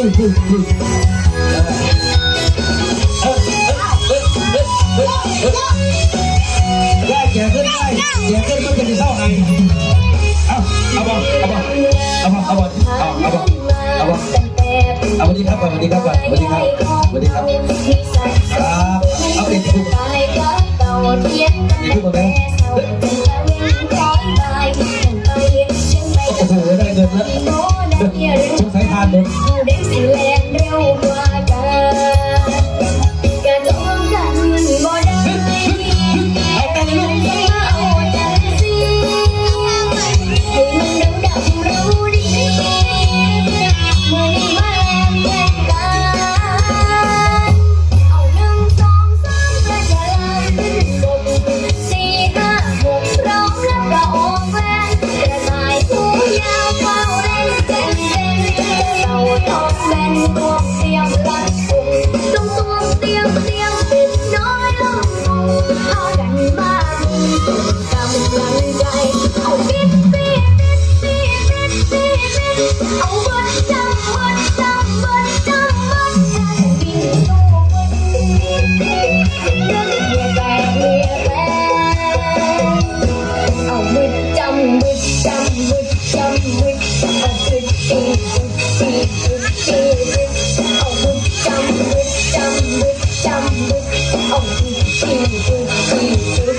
ได้แก่ขึ้นได้แก่ขึ้นมันจะมีเศร้าไงเอาเอาบอกเอาบอกเอาบอกเอาบอกเอาเอาบอกเอาบอกเอาวันนี้ครับวันนี้ครับวันนี้ครับวันนี้ครับครับเอาเด็กทุกเด็กทุกคนนะ สงสัยทานเดิดเด็กสิแลงเร็ว จำจำจำจำจำจำจำจำจำจำจำ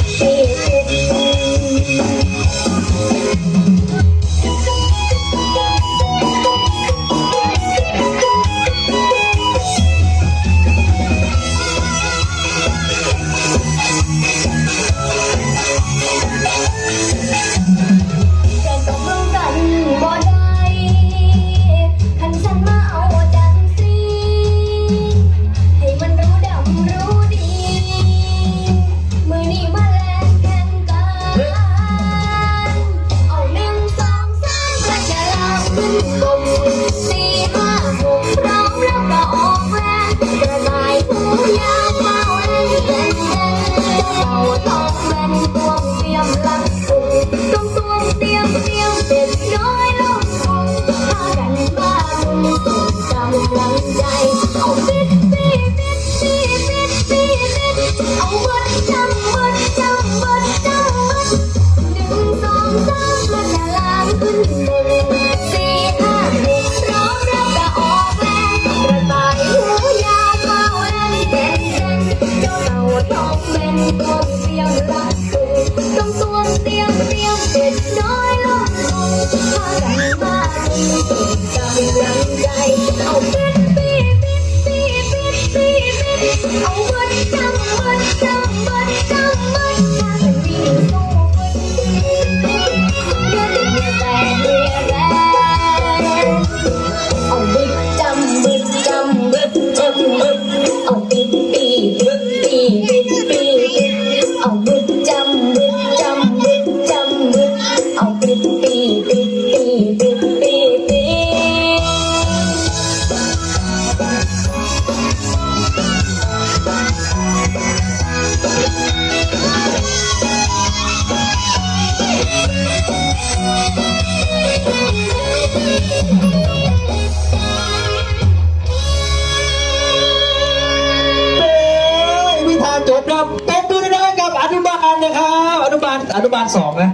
น้อยลงพากันมาดีใจยังใจ จบแล้วตบมือได้กับอนุบาลนะครับ อนุบาลอนุบาลสองนะ